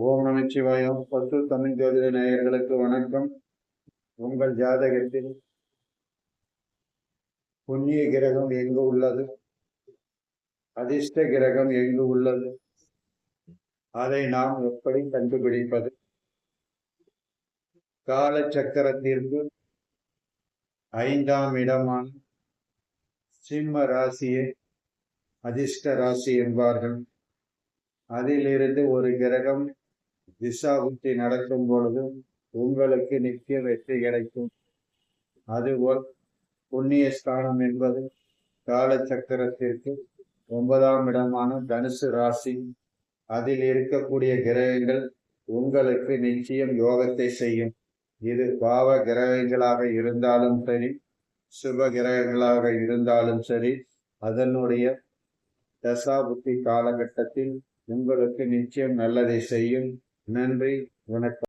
ஓம் நமச்சிவாயம் பத்து தமிழ் ஜோதிட நேயர்களுக்கு வணக்கம். உங்கள் ஜாதகத்தில் புண்ணிய கிரகம் எங்கு உள்ளது? அதிர்ஷ்ட கிரகம் எங்கு உள்ளது? அதை நாம் எப்படி கண்டுபிடிப்பது? கால சக்கரத்திற்கு ஐந்தாம் இடமான சிம்ம ராசியை அதிர்ஷ்ட ராசி என்பார்கள். அதிலிருந்து ஒரு கிரகம் திசாபுத்தி நடக்கும் பொழுது உங்களுக்கு நித்திய வெற்றி கிடைக்கும். அதுபோல் புண்ணிய ஸ்தானம் என்பது கால சக்கரத்திற்கு ஒன்பதாம் இடமான தனுசு ராசி. அதில் இருக்கக்கூடிய கிரகங்கள் உங்களுக்கு நிச்சயம் யோகத்தை செய்யும். இது பாவ கிரகங்களாக இருந்தாலும் சரி சுப கிரகங்களாக இருந்தாலும் சரி அதனுடைய தசாபுத்தி காலகட்டத்தில் உங்களுக்கு நிச்சயம் நல்லதை செய்யும். நன்றி வணக்கம்.